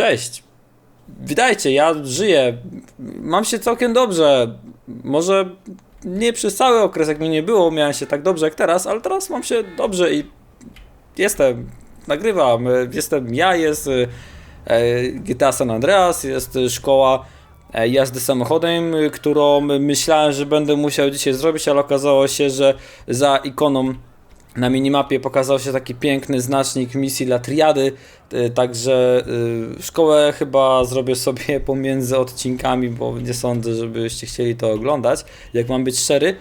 Cześć. Witajcie, ja żyję. Mam się całkiem dobrze. Może nie przez cały okres, jak mnie nie było, miałem się tak dobrze jak teraz, ale teraz mam się dobrze i jestem. Nagrywam. Jestem ja, jest e, e, GTA San Andreas, jest szkoła e, jazdy samochodem, którą myślałem, że będę musiał dzisiaj zrobić, ale okazało się, że za ikoną na minimapie pokazał się taki piękny znacznik misji dla triady, y, także y, szkołę chyba zrobię sobie pomiędzy odcinkami, bo nie sądzę, żebyście chcieli to oglądać, jak mam być szczery.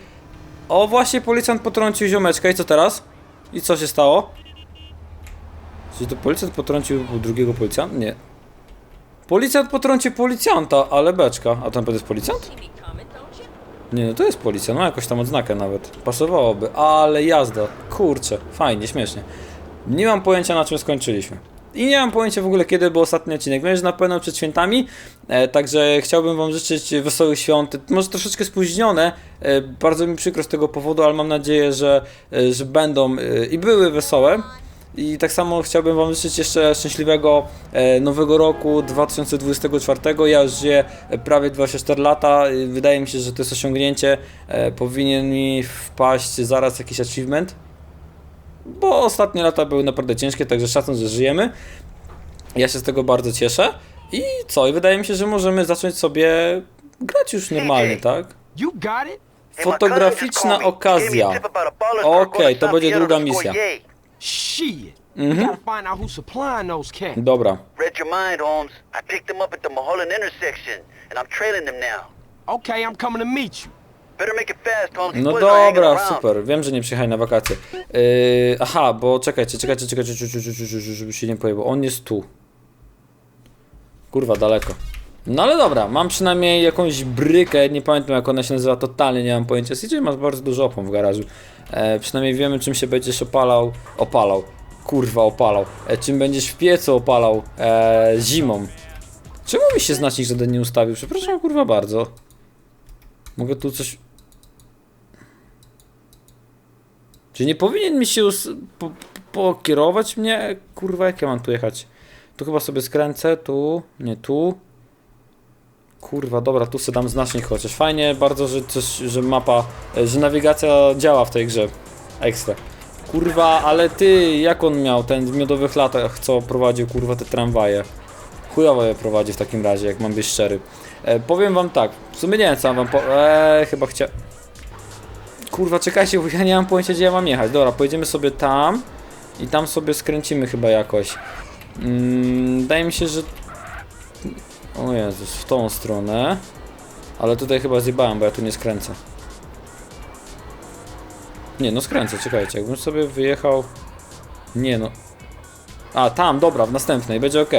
O, właśnie policjant potrącił ziomeczka i co teraz? I co się stało? Czy to policjant potrącił drugiego policjanta? Nie. Policjant potrącił policjanta, ale beczka. A tam jest policjant? Nie, no to jest policja, no jakoś tam odznakę nawet. Pasowałoby, ale jazda. Kurczę, fajnie, śmiesznie. Nie mam pojęcia na czym skończyliśmy. I nie mam pojęcia w ogóle kiedy był ostatni odcinek. Wiem, że na pewno przed świętami, e, także chciałbym wam życzyć wesołych świąt. Może troszeczkę spóźnione, e, bardzo mi przykro z tego powodu, ale mam nadzieję, że, e, że będą e, i były wesołe. I tak samo chciałbym Wam życzyć jeszcze szczęśliwego e, nowego roku 2024. Ja już żyję e, prawie 24 lata. Wydaje mi się, że to jest osiągnięcie. E, powinien mi wpaść zaraz jakiś achievement. Bo ostatnie lata były naprawdę ciężkie, także szacun, że żyjemy. Ja się z tego bardzo cieszę. I co? I wydaje mi się, że możemy zacząć sobie grać już normalnie, tak? Fotograficzna okazja. Okej, to będzie druga misja. Shit. Mhm. We gotta find out who's supplying those cats. Dobra. Read your mind, Holmes. I picked them up at the Mulholland intersection, and I'm trailing them now. Okay, I'm coming to meet you. Better make it fast, Holmes. No boys are hanging dobra, around. super. Wiem, że nie przyjechali na wakacje. Yy, aha, bo czekajcie, czekajcie, czekajcie, żeby się nie pojawiło. On jest tu. Kurwa, daleko. No ale dobra, mam przynajmniej jakąś brykę, nie pamiętam jak ona się nazywa, totalnie nie mam pojęcia. CJ masz bardzo dużo opon w garażu. E, przynajmniej wiemy czym się będziesz opalał. Opalał. Kurwa, opalał. E, czym będziesz w piecu opalał e, zimą. Czemu mi się znacznik żaden nie ustawił? Przepraszam, kurwa, bardzo. Mogę tu coś... Czy nie powinien mi się us- po- pokierować mnie? Kurwa, jak ja mam tu jechać? Tu chyba sobie skręcę, tu, nie tu. Kurwa, dobra, tu sobie dam znacznik chociaż. Fajnie bardzo, że że mapa, e, że nawigacja działa w tej grze. Ekstra. Kurwa, ale ty, jak on miał ten w miodowych latach, co prowadził, kurwa, te tramwaje? Chujowo je prowadzi w takim razie, jak mam być szczery. E, powiem wam tak, w sumie nie wiem co mam wam po... Eee, chyba chcia... Kurwa, czekajcie, bo ja nie mam pojęcia gdzie ja mam jechać. Dobra, pojedziemy sobie tam i tam sobie skręcimy chyba jakoś. Mm, wydaje mi się, że... O Jezus, w tą stronę. Ale tutaj chyba zjebałem, bo ja tu nie skręcę. Nie, no skręcę, czekajcie, jakbym sobie wyjechał... Nie no... A, tam, dobra, w następnej, będzie ok.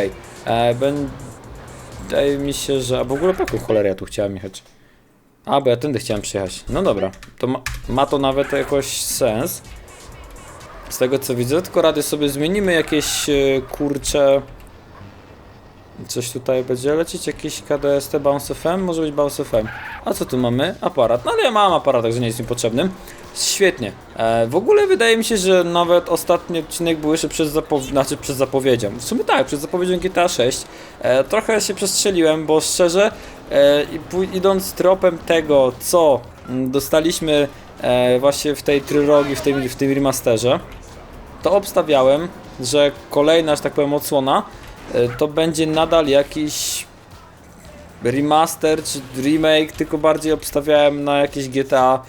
E, ben... Wydaje mi się, że... A w ogóle po jaką cholerę ja tu chciałem jechać? A, bo ja tędy chciałem przyjechać. No dobra, to ma, ma to nawet jakoś sens. Z tego co widzę, tylko rady sobie zmienimy jakieś e, kurcze. Coś tutaj będzie lecieć, jakiś KDST Bounce FM, może być Bounce FM. A co tu mamy? Aparat. No ale ja mam aparat, także nie jest mi potrzebnym. Świetnie. E, w ogóle wydaje mi się, że nawet ostatni odcinek był jeszcze przed, zapow- znaczy przed zapowiedzią. W sumie tak, przed zapowiedzią GTA 6. E, trochę się przestrzeliłem, bo szczerze, e, idąc tropem tego, co mm, dostaliśmy e, właśnie w tej trylogi, w tym, w tym remasterze, to obstawiałem, że kolejna, że tak powiem, odsłona to będzie nadal jakiś remaster czy remake, tylko bardziej obstawiałem na jakieś GTA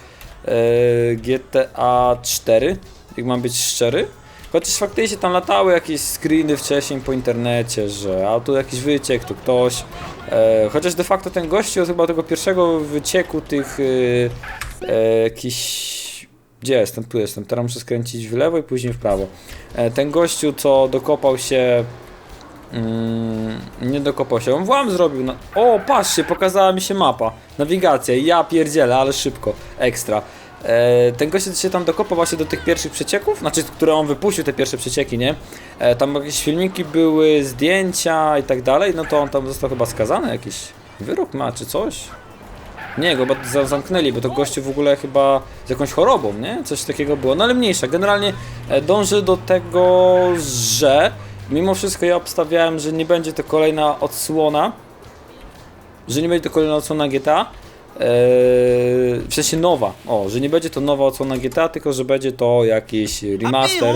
e, GTA 4, jak mam być szczery. Chociaż faktycznie tam latały jakieś screeny wcześniej po internecie, że a tu jakiś wyciek, tu ktoś. E, chociaż de facto ten gościu chyba tego pierwszego wycieku tych e, e, jakiś gdzie jestem? Tu jestem. Teraz muszę skręcić w lewo i później w prawo. E, ten gościu, co dokopał się. Mm, nie dokopał się. Włam zrobił. Na... O, patrzcie, pokazała mi się mapa. Nawigacja. Ja pierdzielę, ale szybko. Ekstra. E, ten co się tam dokopał właśnie do tych pierwszych przecieków, znaczy, które on wypuścił, te pierwsze przecieki, nie? E, tam jakieś filmiki były, zdjęcia i tak dalej, no to on tam został chyba skazany, jakiś wyrok ma czy coś. Nie, go za- zamknęli, bo to gościu w ogóle chyba z jakąś chorobą, nie? Coś takiego było, no ale mniejsza. Generalnie e, dąży do tego, że mimo wszystko ja obstawiałem, że nie będzie to kolejna odsłona, że nie będzie to kolejna odsłona GTA, eee, w sensie nowa, o, że nie będzie to nowa odsłona GTA, tylko że będzie to jakiś remaster,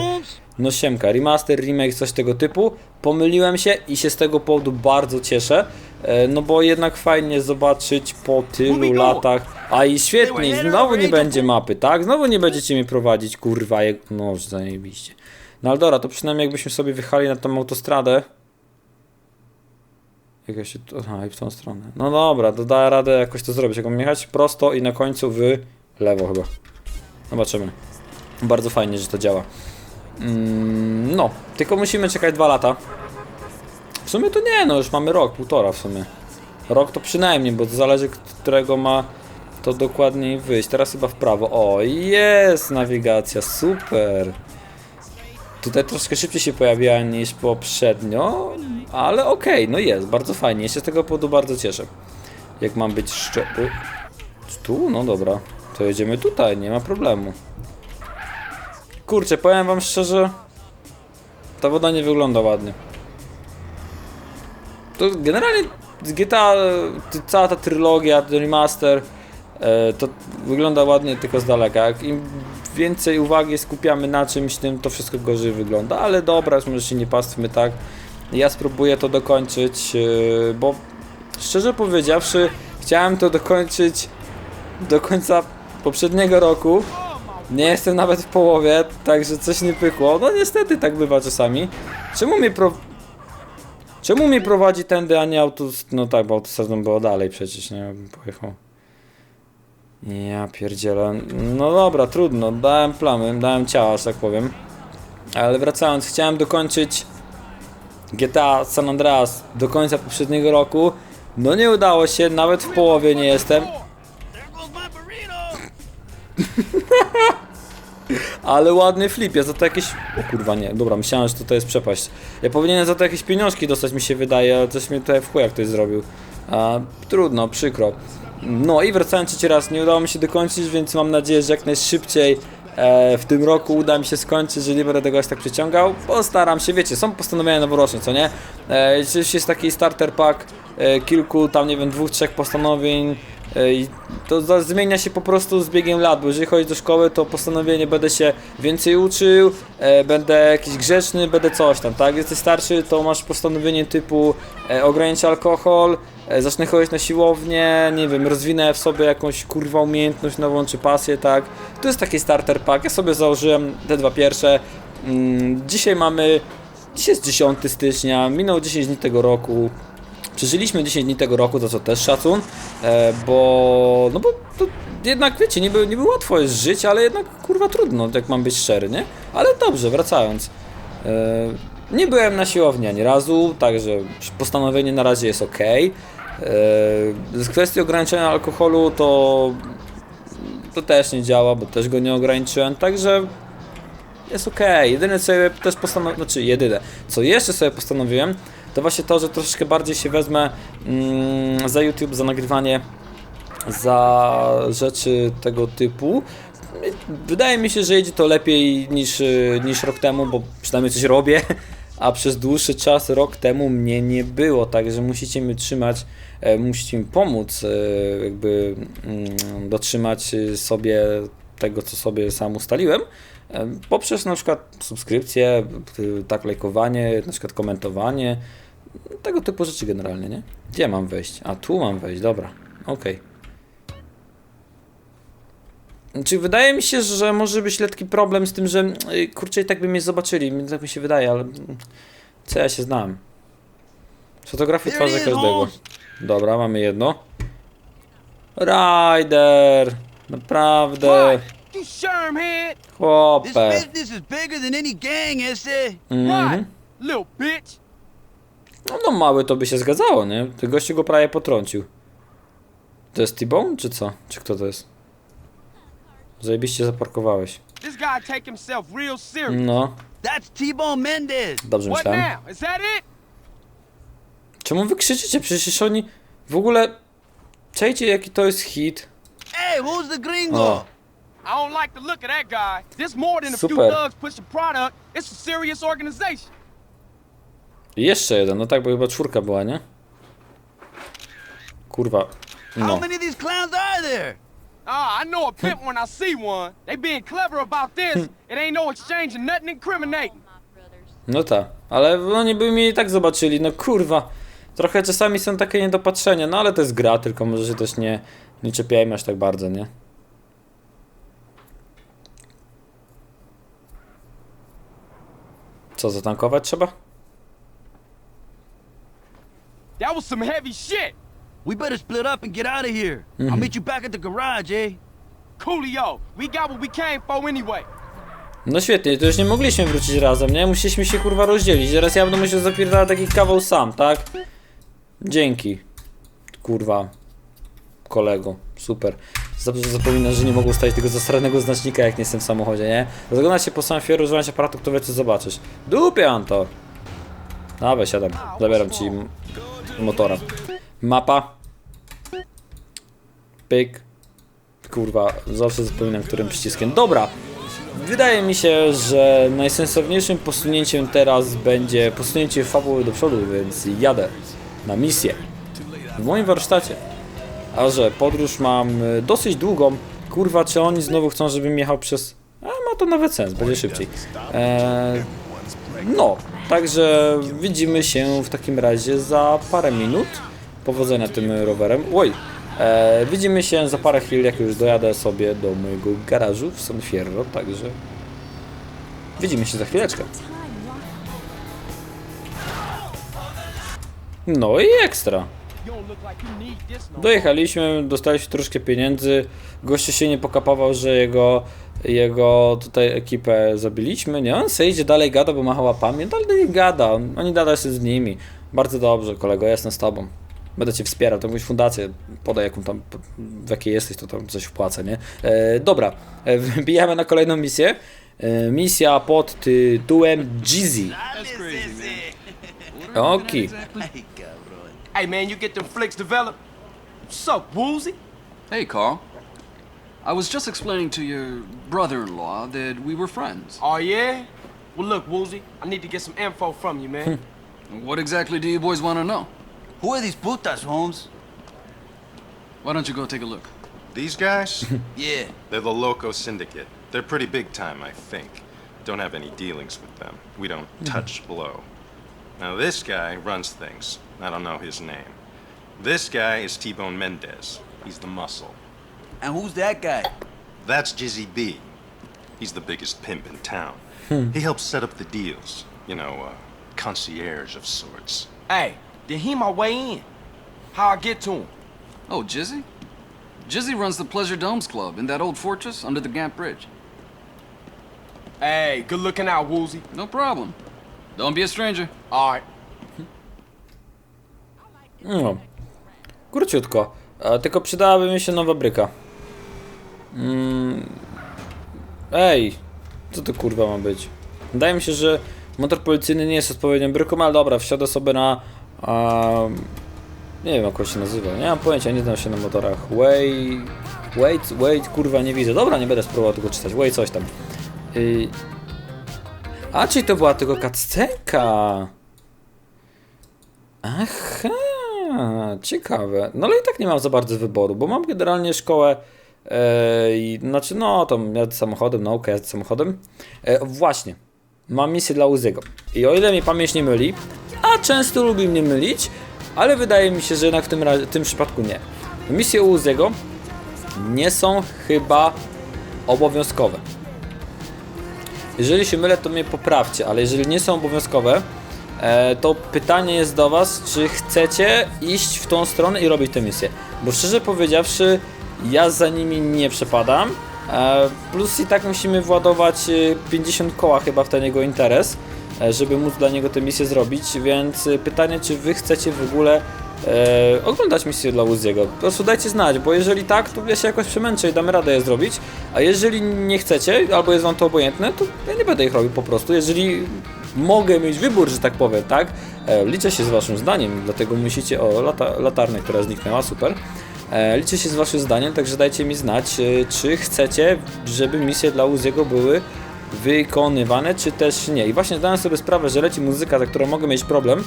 no siemka, remaster, remake, coś tego typu. Pomyliłem się i się z tego powodu bardzo cieszę, e, no bo jednak fajnie zobaczyć po tylu latach, a i świetnie, znowu nie będzie mapy, tak? Znowu nie będziecie mnie prowadzić, kurwa, jak... no zajebiście. No ale dobra, to przynajmniej jakbyśmy sobie wjechali na tą autostradę. Jak ja się... Aha, i w tą stronę. No dobra, to da radę jakoś to zrobić. Jak jechać prosto i na końcu w lewo chyba. Zobaczymy. Bardzo fajnie, że to działa. Mm, no, tylko musimy czekać dwa lata. W sumie to nie, no już mamy rok, półtora w sumie. Rok to przynajmniej, bo to zależy, którego ma to dokładniej wyjść. Teraz chyba w prawo. O, jest nawigacja, super. Tutaj troszkę szybciej się pojawiała niż poprzednio, ale okej, no jest, bardzo fajnie. Ja się z tego powodu bardzo cieszę. Jak mam być szczery. Tu? No dobra. To jedziemy tutaj, nie ma problemu. Kurczę, powiem wam szczerze, ta woda nie wygląda ładnie. To generalnie GTA, cała ta trylogia, remaster, e, to wygląda ładnie tylko z daleka. Im więcej uwagi skupiamy na czymś, tym to wszystko gorzej wygląda. Ale dobra, może się nie pastwmy tak. Ja spróbuję to dokończyć, e, bo szczerze powiedziawszy, chciałem to dokończyć do końca poprzedniego roku. Nie jestem nawet w połowie, także coś nie pykło. No niestety tak bywa czasami. Czemu mnie pro... Czemu mnie prowadzi tędy, a nie autos... No tak, bo autostradą było dalej przecież, nie? Pojechał. Ja pierdzielę. No dobra, trudno. Dałem plamy, dałem ciała, że tak powiem. Ale wracając, chciałem dokończyć GTA San Andreas do końca poprzedniego roku. No nie udało się, nawet w połowie nie jestem. Ale ładny flip, ja za to jakieś... O kurwa nie, dobra, myślałem, że to, to jest przepaść. Ja powinienem za to jakieś pieniążki dostać, mi się wydaje, ale coś mnie tutaj w chuj ktoś zrobił. A, trudno, przykro. No i wracając trzeci raz, nie udało mi się dokończyć, więc mam nadzieję, że jak najszybciej e, w tym roku uda mi się skończyć, że nie będę tego aż tak przeciągał. Postaram się, wiecie, są postanowienia noworoczne, co nie? E, jest taki starter pack, e, kilku tam, nie wiem, dwóch, trzech postanowień, to za- zmienia się po prostu z biegiem lat, bo jeżeli chodzi do szkoły, to postanowienie będę się więcej uczył, e, będę jakiś grzeczny, będę coś tam, tak? Jesteś starszy, to masz postanowienie typu e, ograniczę alkohol, e, zacznę chodzić na siłownię, nie wiem, rozwinę w sobie jakąś kurwa umiejętność nową czy pasję, tak? To jest taki starter pack, ja sobie założyłem te dwa pierwsze. Mm, dzisiaj mamy, dzisiaj jest 10 stycznia, minął 10 dni tego roku, Przeżyliśmy 10 dni tego roku, za co też szacun, e, bo, no bo to jednak wiecie, nie, by, nie było łatwo jest żyć, ale jednak kurwa trudno, jak mam być szczery, nie? Ale dobrze, wracając. E, nie byłem na siłowni ani razu, także postanowienie na razie jest ok. E, z kwestii ograniczenia alkoholu to to też nie działa, bo też go nie ograniczyłem, także jest ok. Jedyne co sobie też postanowiłem, znaczy jedyne, co jeszcze sobie postanowiłem, to właśnie to, że troszeczkę bardziej się wezmę mm, za YouTube, za nagrywanie, za rzeczy tego typu. Wydaje mi się, że jedzie to lepiej niż, niż rok temu, bo przynajmniej coś robię, a przez dłuższy czas, rok temu mnie nie było, także musicie mi trzymać, e, musicie mi pomóc e, jakby mm, dotrzymać sobie tego, co sobie sam ustaliłem, e, poprzez na przykład subskrypcję, tak lajkowanie, na przykład komentowanie, tego typu rzeczy generalnie, nie? Gdzie mam wejść? A tu mam wejść, dobra, okej. Czy wydaje mi się, że może być lekki problem z tym, że y, kurczę i tak by mnie zobaczyli, tak mi się wydaje, ale mm, co ja się znam. Fotografii twarzy is, każdego. Dobra, mamy jedno. Rider! Naprawdę, chłopę. business No, no mały to by się zgadzało, nie? Ty gościu go prawie potrącił. To jest T-Bone, czy co? Czy kto to jest? Zajebiście zaparkowałeś. This guy take himself real serious. No, That's T-Bone Mendez. dobrze What myślałem. now? Is that it? Czemu wy krzyczycie? Przecież oni w ogóle... Czajcie jaki to jest hit. Hey, who's the gringo? O, I don't like the look of that guy. This more than a few Super. thugs pushing product. It's a serious organization. Jeszcze jeden, no tak, bo chyba czwórka była, nie? Kurwa. How No. many of these clowns are there? Ah, I know a pimp when I see one. They being clever about this. it ain't no exchanging nothing incriminating. No tak, ale oni by mnie i tak zobaczyli, no kurwa. Trochę czasami są takie niedopatrzenia, no ale to jest gra, tylko może się też nie, nie czepiajmy aż tak bardzo, nie? Co, zatankować trzeba? That was some heavy shit. We better split up and get out of here. I'll meet you back at the garage, eh? Coolio, we got what we came for anyway. No świetnie, to już nie mogliśmy wrócić razem, nie? Musieliśmy się kurwa rozdzielić. Teraz ja będę musiał zapierdalać taki kawał sam, tak? Dzięki. Kurwa. Kolego. Super. Zawsze zapominasz, że nie mogą stać tego zasranego znacznika, jak nie jestem w samochodzie, nie? Rozglądać się po sam fior, używać aparatu, kto wie co zobaczysz. Dupie, Anto! Dawaj, siadam. Zabieram ci motora. Mapa. Pyk. Kurwa, zawsze zapominam, którym przyciskiem. Dobra. Wydaje mi się, że najsensowniejszym posunięciem teraz będzie posunięcie fabuły do przodu, więc jadę na misję w moim warsztacie. A że podróż mam y, dosyć długą, kurwa, czy oni znowu chcą, żebym jechał przez... A ma to nawet sens, będzie szybciej. Eee, no, także widzimy się w takim razie za parę minut. Powodzenia tym rowerem. Oj, e, widzimy się za parę chwil, jak już dojadę sobie do mojego garażu w San Fierro, także widzimy się za chwileczkę. No i ekstra. Dojechaliśmy, dostaliśmy troszkę pieniędzy. Gościu się nie pokapawał, że jego, jego tutaj ekipę zabiliśmy. Nie, on sobie idzie dalej gada, bo macha łapami. Dalej nie gada, oni dalej się z nimi. Bardzo dobrze, kolego, ja jestem z tobą. Będę cię wspierał, to jakąś fundację, podaj jaką tam, w jakiej jesteś, to tam coś wpłacę, nie? E, dobra, e, wbijamy na kolejną misję. E, misja pod tytułem Jeezy. Okej. Hey man, you get them flicks developed. What's up, Woozy? Hey, Carl. I was just explaining to your brother-in-law that we were friends. Oh yeah? Well look, Woozy, I need to get some info from you, man. What exactly do you boys want to know? Who are these putas, Holmes? Why don't you go take a look? These guys? Yeah. They're the Loco Syndicate. They're pretty big time, I think. Don't have any dealings with them. We don't mm-hmm. touch blow. Now, this guy runs things. I don't know his name. This guy is T Bone Mendez. He's the muscle. And who's that guy? That's Jizzy B. He's the biggest pimp in town. Hmm. He helps set up the deals. You know, uh, concierge of sorts. hey, did he my way in? How I get to him? Oh, Jizzy? Jizzy runs the Pleasure Domes Club in that old fortress under the Gant Bridge. Hey, good looking out, Woozy. No problem. Don't be a stranger. Alright. No. Hmm. Hmm. Króciutko. Tylko przydałaby mi się nowa bryka. Mm. Ej, co to kurwa ma być? Wydaje mi się, że motor policyjny nie jest odpowiednią bryką, ale dobra, wsiadę sobie na... Nie wiem jak się nazywa, nie mam pojęcia, nie znam się na motorach. Way... Wait, wait, kurwa nie widzę. Dobra, nie będę spróbował tego czytać. Wait, coś tam. Y... A, czyli to była tylko kaccenka. Aha, ciekawe. No ale i tak nie mam za bardzo wyboru, bo mam generalnie szkołę. E, i, znaczy, no, tam jazdy samochodem, naukę jazdy samochodem. E, właśnie, mam misję dla Uziego. I o ile mnie pamięć nie myli, a często lubi mnie mylić, ale wydaje mi się, że jednak w tym, w tym przypadku nie. Misje u Uziego nie są chyba obowiązkowe. Jeżeli się mylę, to mnie poprawcie, ale jeżeli nie są obowiązkowe, e, to pytanie jest do Was, czy chcecie iść w tą stronę i robić tę misję? Bo szczerze powiedziawszy, ja za nimi nie przepadam. E, plus i tak musimy władować e, 50 koła chyba w ten jego interes, e, żeby móc dla niego tę misję zrobić, więc e, pytanie, czy Wy chcecie w ogóle e, oglądać misję dla Uziego. Po prostu dajcie znać, bo jeżeli tak, to ja się jakoś przemęczę i damy radę je zrobić, a jeżeli nie chcecie, albo jest wam to obojętne, to ja nie będę ich robił po prostu. Jeżeli mogę mieć wybór, że tak powiem, tak? E, liczę się z waszym zdaniem, dlatego musicie, o, lata, latarnia, która zniknęła, super. E, liczę się z waszym zdaniem, także dajcie mi znać, e, czy chcecie, żeby misje dla Uziego były wykonywane, czy też nie. I właśnie zdałem sobie sprawę, że leci muzyka, za którą mogę mieć problem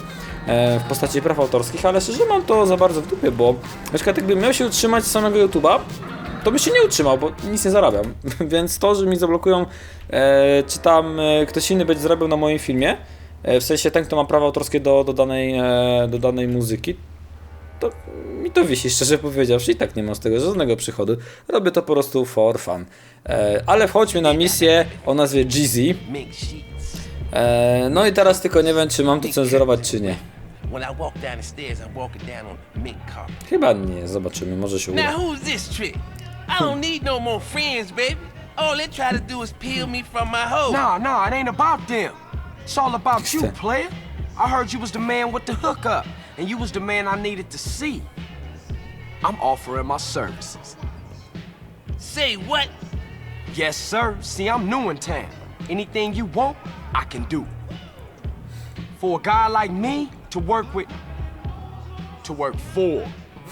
e, w postaci praw autorskich, ale szczerze mam to za bardzo w dupie, bo na przykład jakbym miał się utrzymać z samego YouTube'a, to by się nie utrzymał, bo nic nie zarabiam. Więc to, że mi zablokują, czy tam ktoś inny będzie zarabiał na moim filmie, w sensie ten, kto ma prawa autorskie do, do, danej, do danej muzyki, to mi to wisi, szczerze powiedziawszy, i tak nie mam z tego żadnego przychodu. Robię to po prostu for fun. E, ale wchodźmy na misję o nazwie Jeezy. E, no i teraz tylko nie wiem, czy mam to cenzurować, czy nie. When I walk down the stairs, I'm walking down on mink carpet. Chyba nie, zobaczymy, może się uda. need no. All they try to do is peel me from my hoe. Nah, nah, it ain't about them. It's all about you, player. I heard you was the man with the hookup, and you was the man I needed to see. I'm offering my services. Say what? Yes, sir. See, I'm new in town. Anything you want, I can do. For a guy like me to work with, to work for,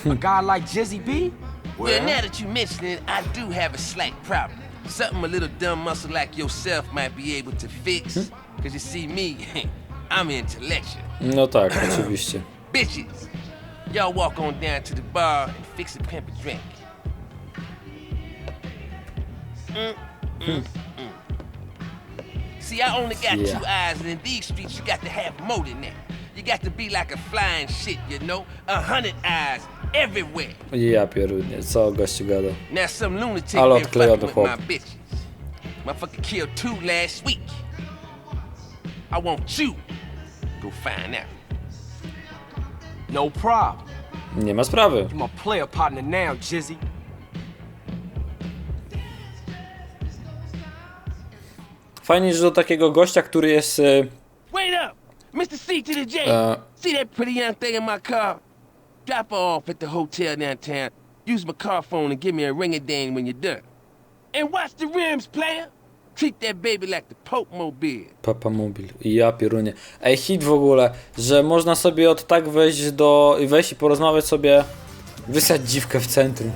a guy like Jizzy B, Well, now that you mention it, I do have a slight problem. Something a little dumb muscle like yourself might be able to fix. Hmm? Cause you see me, I'm intellectual. No tak, oczywiście. Bitches, y'all walk on down to the bar and fix a pimp a drink. Mm, mm, mm. See, I only got Yeah. two eyes, and in these streets, you got to have more than that. You got to be like a flying shit, you know? A hundred eyes everywhere. Ja pierunie, co gościu gada. Now some lunatic Ale odklejony with chłop. my bitches. Motherfucker killed two last week. I want you go find out. No problem. Nie ma sprawy. You my player partner now, Jizzy. Fajnie, że do takiego gościa, który jest... e, Wait up! Mr. C to the J. Uh. See that pretty young thing in my car? Drop her off at the hotel downtown. Use my car phone and give me a ring a ding when you're done. And watch the rims, player. Treat that baby like the Pope Mobile. Papa Mobil. Ja pierunie. Ej, hit w ogóle, że można sobie od tak wejść do... wejść i porozmawiać sobie... Wysłać dziwkę w centrum.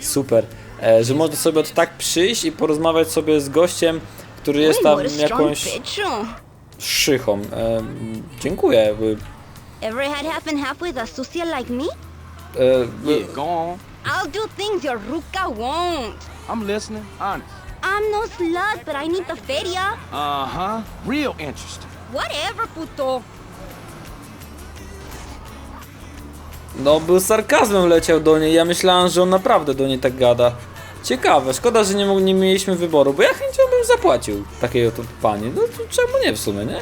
Super. E, że można sobie od tak przyjść i porozmawiać sobie z gościem, który jest tam jakąś szychą. E, dziękuję. Ever had half and half with a sucia like me? E, e, Yeah, go on. I'll do things your ruka won't. I'm listening. Honest. I'm no slut, but I need the feria. Uh huh. Real interesting. Whatever, puto. No, był sarkazmem leciał do niej. Ja myślałem, że on naprawdę do niej tak gada. Ciekawe, szkoda, że nie, mógł- nie mieliśmy wyboru, bo ja chęcią bym zapłacił takiej oto pani. No to czemu nie w sumie, nie?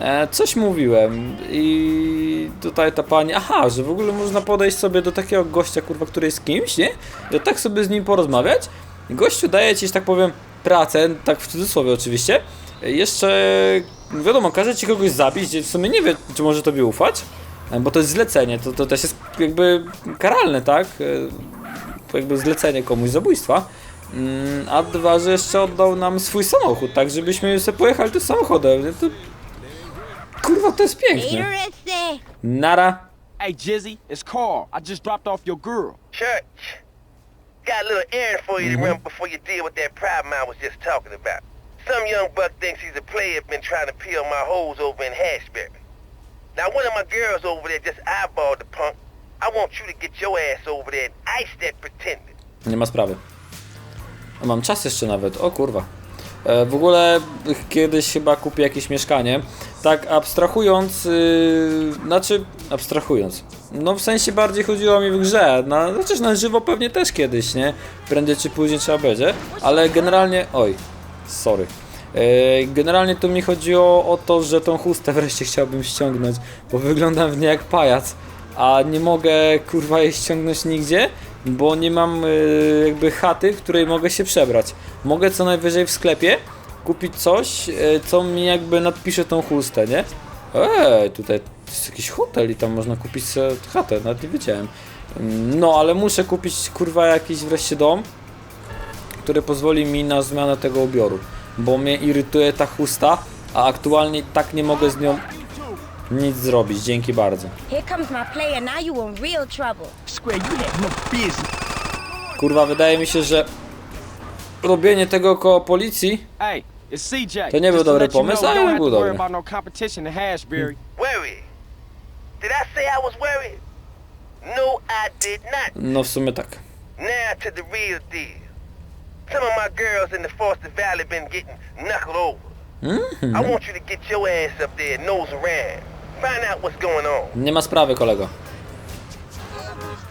E, coś mówiłem i tutaj ta pani, aha, że w ogóle można podejść sobie do takiego gościa, kurwa, który jest kimś, nie? I tak sobie z nim porozmawiać. Gościu daje ci, że tak powiem, pracę, tak w cudzysłowie oczywiście. Jeszcze, wiadomo, każe ci kogoś zabić, gdzie w sumie nie wie, czy może tobie ufać. Bo to jest zlecenie, to, to też jest jakby karalne, tak? To jakby zlecenie komuś zabójstwa. Mm, A dwa, że jeszcze oddał nam swój samochód, tak? Żebyśmy sobie pojechali tym samochodem. nie? To... Kurwa, to jest piękne. Nara. Hey, Jizzy, it's Carl. I just dropped off your girl. Church, got a little errand for you to run before you deal with that problem I was just talking about. Some young buck thinks he's a player been trying to peel my over in Hashberry. Now one of my girls over there just eyeballed the punk. I want you to get your ass over there and ice that pretender. Nie ma sprawy. A mam czas jeszcze nawet, o kurwa. E, w ogóle kiedyś chyba kupię jakieś mieszkanie. Tak abstrahując, yy, znaczy abstrahując. No w sensie bardziej chodziło mi w grze. Na, chociaż na żywo pewnie też kiedyś, nie? Prędzej czy później trzeba będzie. Ale generalnie, oj, sorry. E, Generalnie tu mi chodziło o to, że tą chustę wreszcie chciałbym ściągnąć, bo wyglądam w nie jak pajac, a nie mogę kurwa jej ściągnąć nigdzie, bo nie mam e, jakby chaty, w której mogę się przebrać. Mogę co najwyżej w sklepie kupić coś, e, co mi jakby nadpisze tą chustę, nie? Eee, tutaj jest jakiś hotel i tam można kupić sobie chatę, nawet nie wiedziałem. No, ale muszę kupić kurwa jakiś wreszcie dom, który pozwoli mi na zmianę tego ubioru, bo mnie irytuje ta chusta, a aktualnie tak nie mogę z nią nic zrobić. Dzięki bardzo. No. Kurwa, wydaje mi się, że robienie tego koło policji CJ. To nie był dobry let you pomysł, know, ale był dobry. no competition in Hashberry. Worried? Did I say I was worried? No, I did not. No w sumie tak. Now to the real deal. Some of my girls in the Foster Valley been getting knuckled over. Mhm. I want you to get your ass up there, nose around. Find out what's going on. Nie ma sprawy, kolego.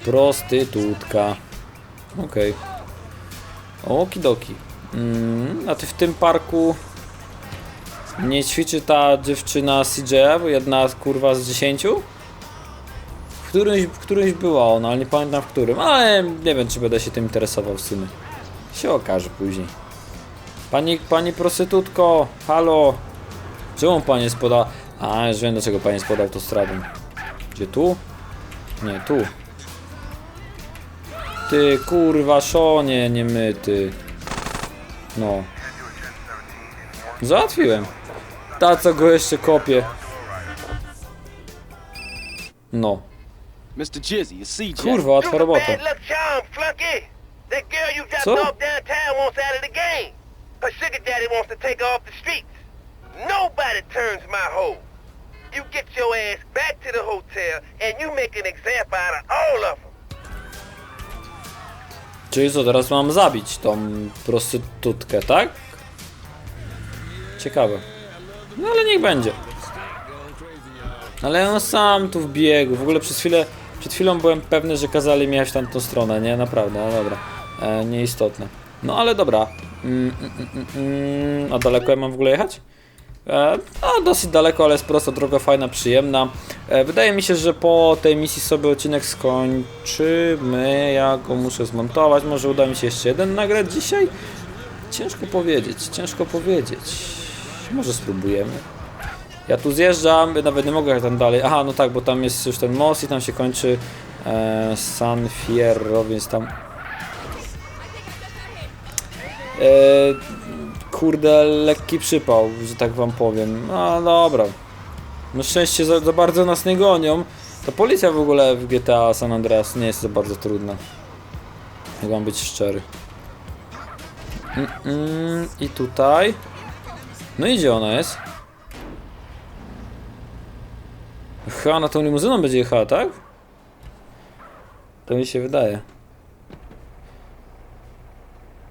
Prostytutka. Okej. Okidoki. Mm, a ty w tym parku nie ćwiczy ta dziewczyna CJ, bo jedna kurwa z dziesięciu? W którymś, w którymś była ona, ale nie pamiętam w którym. Ale nie wiem, czy będę się tym interesował w sumie. Się okaże później. Pani, pani prostytutko, halo. Czemu pan jest poda... A, już wiem dlaczego pan jest pod autostradą. Gdzie tu? Nie, tu. Ty kurwa szonie niemyty. No. Załatwiłem. Ta co go jeszcze kopie. No. Mr. Jizzy, it's CJ. Kurwa, łatwa You're a robota. bad luck charm, flunky. That girl you dropped So? downtown wants out of the game. Her sugar daddy wants to take her off the streets. Nobody turns my hoe. You get your ass back to the hotel and you make an example out of all of them. Czyli co, teraz mam zabić tą prostytutkę, tak? Ciekawe. No ale niech będzie. Ale on sam tu wbiegł. W ogóle przez chwilę, przed chwilą byłem pewny, że kazali mi jechać tamtą stronę, nie? Naprawdę, no dobra. E, nieistotne. No ale dobra. Mm, mm, mm, mm. A daleko ja mam w ogóle jechać? E, no, dosyć daleko, ale jest prosto, droga fajna, przyjemna. E, wydaje mi się, że po tej misji sobie odcinek skończymy. Ja go muszę zmontować. Może uda mi się jeszcze jeden nagrać dzisiaj? Ciężko powiedzieć, ciężko powiedzieć. Może spróbujemy. Ja tu zjeżdżam, nawet nie mogę jechać tam dalej. Aha, no tak, bo tam jest już ten most i tam się kończy e, San Fierro, więc tam... E, kurde, lekki przypał, że tak wam powiem. No dobra. Na szczęście za, za bardzo nas nie gonią. To policja w ogóle w GTA San Andreas nie jest za bardzo trudna. Jak mam być szczery. Mm, mm, I tutaj. No i gdzie ona jest? Chyba na tą limuzyną będzie jechała, tak? To mi się wydaje.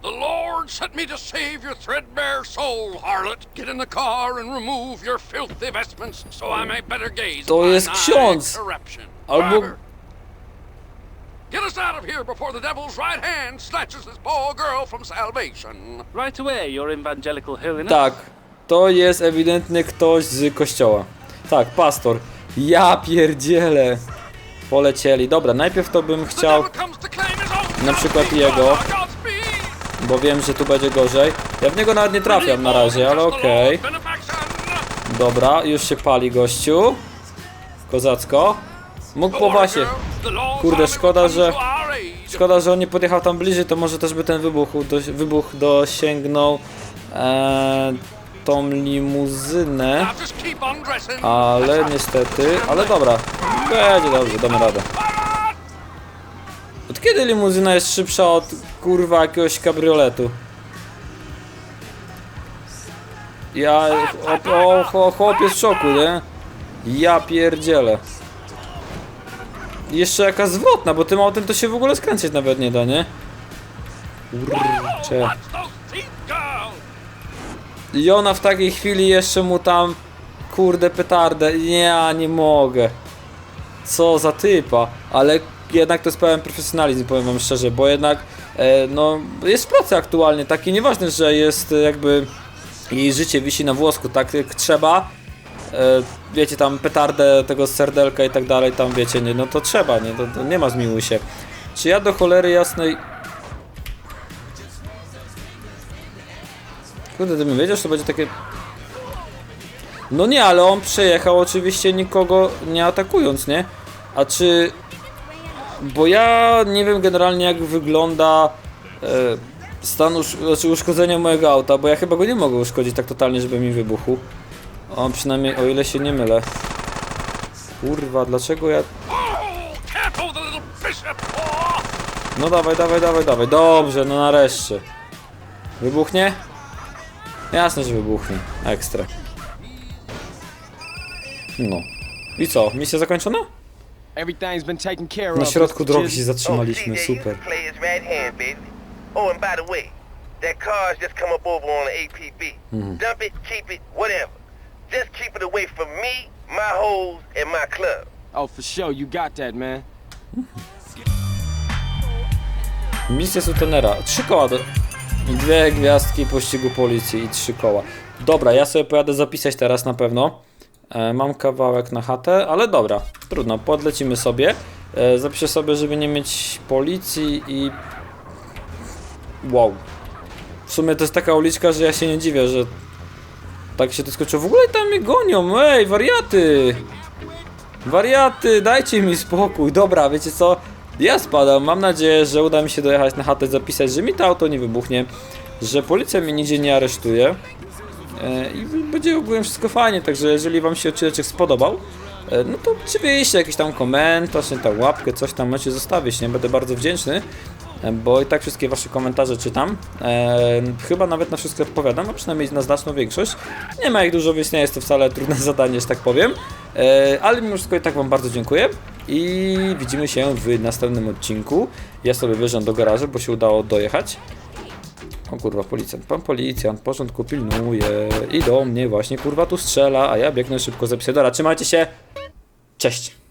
The Lord sent me to save your threadbare soul, harlot. Get in the car and remove your filthy vestments, so I may better gaze To jest ksiądz. corruption. Albo- Get us out of here before the devil's right hand snatches this poor girl from salvation. Right away, your evangelical holiness. Tak, to jest ewidentnie ktoś z kościoła. Tak, pastor. Ja pierdzielę. Polecieli. Dobra, najpierw to bym chciał, na przykład jego. Bo wiem, że tu będzie gorzej. Ja w niego nawet nie trafiam na razie, ale okej. Dobra, już się pali gościu. Kozacko. Mógł po wasie. Kurde, szkoda, że- Szkoda, że on nie podjechał tam bliżej, to może też by ten wybuch, do, wybuch dosięgnął e, tą limuzynę. Ale niestety, ale dobra, będzie dobrze, damy radę. Od kiedy limuzyna jest szybsza od kurwa jakiegoś kabrioletu? Ja, o, o, w szoku, nie? Ja pierdzielę. Jeszcze jaka zwrotna, bo tym autem to się w ogóle skręcić nawet nie da, nie? Kurczę. I ona w takiej chwili jeszcze mu tam kurde petardę. Ja nie mogę. Co za typa. Ale jednak to jest pełen profesjonalizm, powiem wam szczerze, bo jednak e, no jest pracy aktualnie, taki nieważne, że jest e, jakby jej życie wisi na włosku, tak jak trzeba. E, wiecie, tam petardę tego serdelka i tak dalej, tam wiecie, nie, no to trzeba, nie, to, to nie ma zmiłuj się. Czy ja do cholery jasnej... Kurde, gdybym wiedział, że to będzie takie... No nie, ale on przejechał oczywiście nikogo nie atakując, nie? A czy... Bo ja nie wiem generalnie jak wygląda e, stan usz znaczy uszkodzenia mojego auta, bo ja chyba go nie mogę uszkodzić tak totalnie, żeby mi wybuchł. On przynajmniej, o ile się nie mylę. Kurwa, dlaczego ja... No dawaj, dawaj, dawaj, dawaj. Dobrze, no nareszcie. Wybuchnie? Jasne, że wybuchnie. Ekstra. No. I co? Misja zakończona? Everything's been taken care of. Na środku drogi się zatrzymaliśmy, you super. Oh, and by the way, that car's just come up over on the APB. Dump it, keep it, whatever. Just keep it away from me, my hoes, and my club. Oh, for sure, you got that, man. Misja Sutenera. Trzy koła do... Dwie gwiazdki pościgu policji i trzy koła. Dobra, ja sobie pojadę zapisać teraz na pewno. E, mam kawałek na chatę, ale dobra, trudno, podlecimy sobie. E, zapiszę sobie, żeby nie mieć policji i... Wow. W sumie to jest taka uliczka, że ja się nie dziwię, że tak się to skończyło. W ogóle tam mnie gonią, ej, wariaty! Wariaty, dajcie mi spokój. Dobra, wiecie co? Ja spadam. Mam nadzieję, że uda mi się dojechać na chatę, zapisać, że mi to auto nie wybuchnie, że policja mnie nigdzie nie aresztuje. E, I będzie ogólnie wszystko fajnie, także jeżeli wam się odcinek spodobał, e, no to oczywiście jakiś tam komentarz, nie tam łapkę, coś tam możecie zostawić, nie? Będę bardzo wdzięczny, e, bo i tak wszystkie wasze komentarze czytam. E, chyba nawet na wszystko odpowiadam, a przynajmniej na znaczną większość. Nie ma ich dużo, więc nie jest to wcale trudne zadanie, że tak powiem. E, ale mimo wszystko i tak wam bardzo dziękuję i widzimy się w następnym odcinku. Ja sobie wjeżdżam do garażu, bo się udało dojechać. O kurwa, policjant. Pan policjant porządku pilnuje i do mnie właśnie kurwa tu strzela, a ja biegnę szybko zapisać. Dobra, trzymajcie się. Cześć.